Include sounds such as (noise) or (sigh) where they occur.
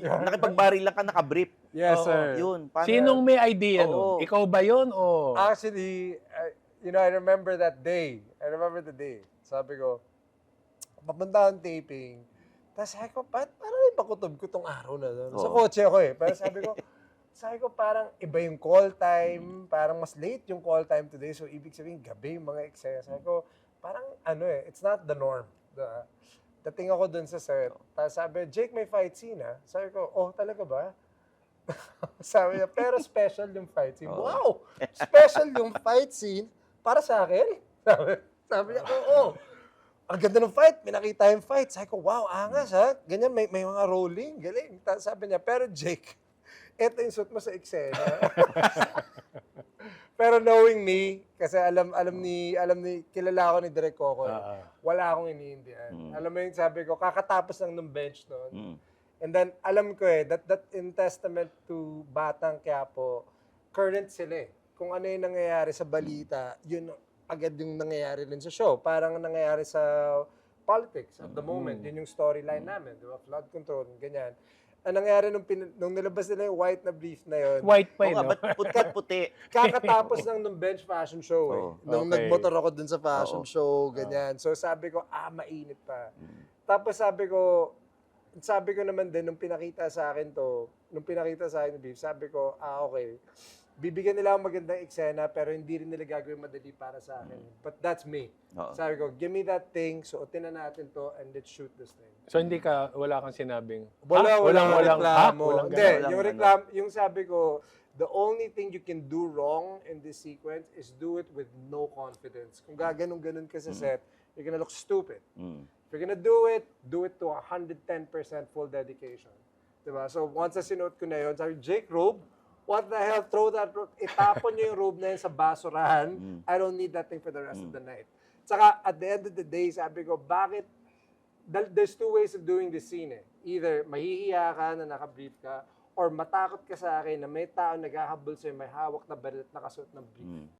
nakipagbaril lang ka, nakabrief. Yes, Oo, sir. Yun. paano- Sinong may idea Oo. nun? Ikaw ba yun o? Actually, I- you know, I remember that day. I remember the day. Sabi ko, papunta akong taping. Tapos sabi ko, ba't parang may pakutob ko tong araw na to? Sa Oo. kotse ako eh. Pero sabi ko, (laughs) sabi ko parang iba yung call time. Parang mas late yung call time today. So, ibig sabihin, gabi yung mga eksena. Sabi ko, parang ano eh, it's not the norm. The, dating ako dun sa set. Tapos sabi, Jake, may fight scene ah. Sabi ko, oh, talaga ba? (laughs) sabi niya, pero special yung fight scene. Oo. Wow! Special yung fight scene para sa akin? (laughs) Sabi, sabi niya, oo. Ang ganda ng fight, may nakita yung fight. Sabi ko, wow, angas ha. Ganyan, may, may mga rolling, galing. Tapos sabi niya, pero Jake, eto yung suit mo sa eksena. (laughs) pero knowing me, kasi alam alam ni alam ni kilala ako ni Direk Coco. Ah, ah. Wala akong iniindihan. Mm. Alam mo yung sabi ko, kakatapos lang ng bench noon. Mm. And then, alam ko eh, that, that in testament to Batang Quiapo, current sila eh. Kung ano yung nangyayari sa balita, yun agad yung nangyayari rin sa show. Parang ang nangyayari sa politics at the moment. Yun yung storyline namin, di ba? Flood control, ganyan. Ang nangyayari nung, pin- nung nilabas nila yung white na brief na yun, White pa Oo yun, nga, no? ba't putkat puti? (laughs) kakatapos lang nung bench fashion show eh. Oo. Nung Okay. nagmotor ako dun sa fashion show, ganyan. So sabi ko, ah, mainit pa. Mm. Tapos sabi ko, sabi ko naman din, nung pinakita sa akin to, nung pinakita sa akin yung beef, sabi ko, ah, okay. Bibigyan nila ako magandang eksena, pero hindi rin nila gagawin madali para sa akin. But that's me. Oo. Sabi ko, give me that thing, suotin na natin to, and let's shoot this thing. So hindi ka, wala kang sinabing, Wala, "Ha? walang, walang, ha? reklamo. Walang Hindi, ganun." Walang yung ano. reklam, yung sabi ko, the only thing you can do wrong in this sequence is do it with no confidence. Kung gaganong-ganon ka sa set, you're gonna look stupid. Mm. If you're gonna do it, do it to 110% full dedication. Diba? So once na sinuot ko na yun, sabi, Jake, robe? What the hell? Throw that robe. Itapon nyo yung robe na yun sa basurahan. (laughs) I don't need that thing for the rest of the night. Tsaka, at the end of the day, sabi ko, bakit? There's two ways of doing this scene eh. Either mahihiya ka na nakabrief ka, or matakot ka sa akin na may tao naghahabol sa'yo, may hawak na baril at nakasuot ng brief. Mm.